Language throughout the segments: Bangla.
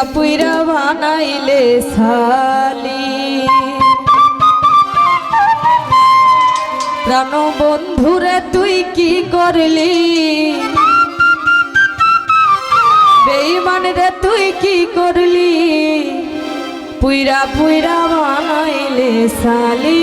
পুইরা পুইরা বানাইলে শালি। প্রাণ বন্ধুরে তুই কি করলি? বেইমান রে তুই কি করলি? পুইরা পুইরা বানাইলে শালি।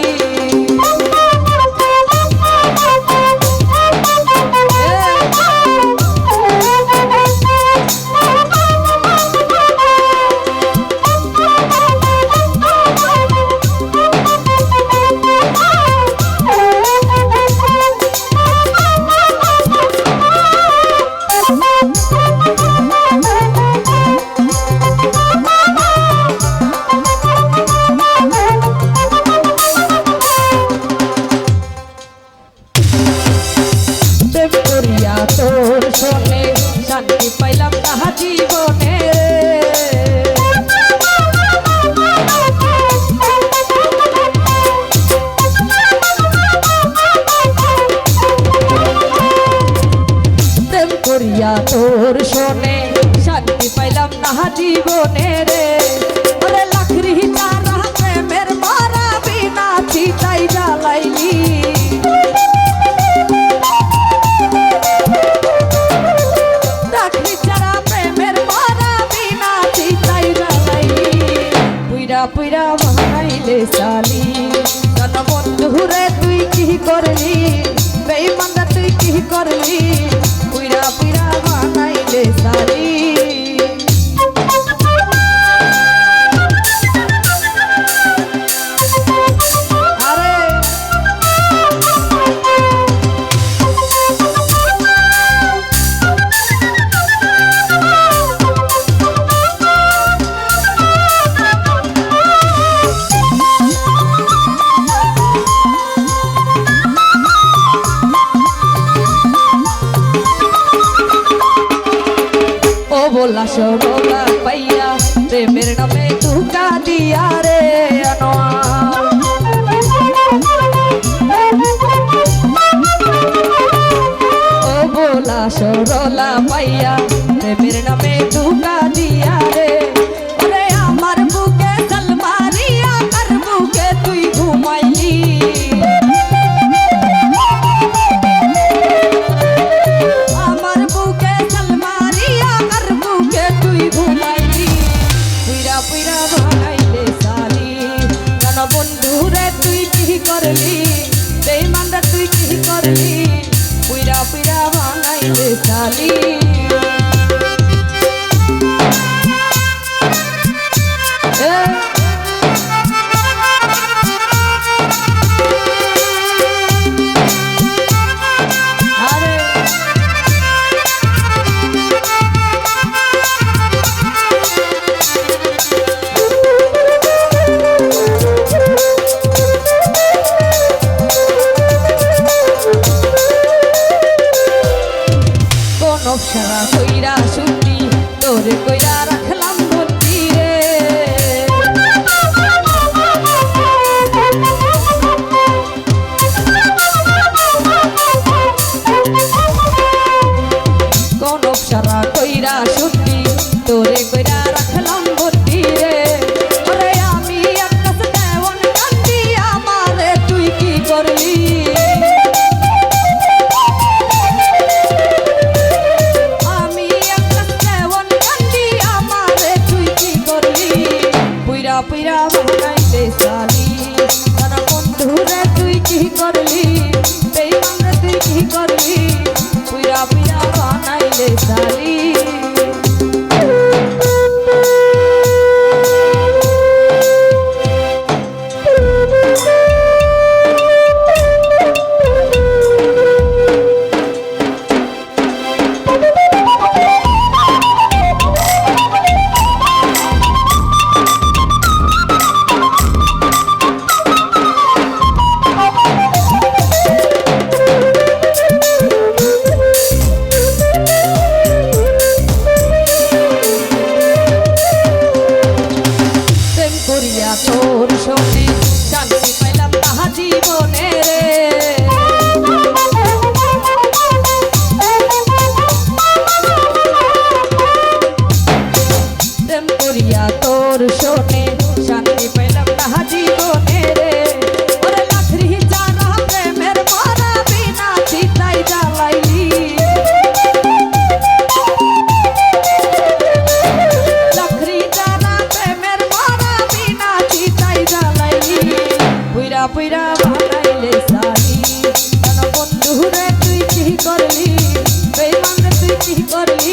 দর্শনে শান্তি পাইলাম না জীবনে রে। ওরে লাকড়ি তারা প্রেমের মারা বিনা চিতাই জ্বালাইলি পুরা ভাইলে চালি। জনবন্ধু রে, তুই কি করলি? বেইমানরা তুই কি করলি? লাশ বোলা পাইয়া প্রেমের নামে ধোকা দিয়া রে সব সারা কইরা সুটি তোর কইরা পিরা বাইতে সালি মন বন্ধুরা তুই কি করলি? করলি?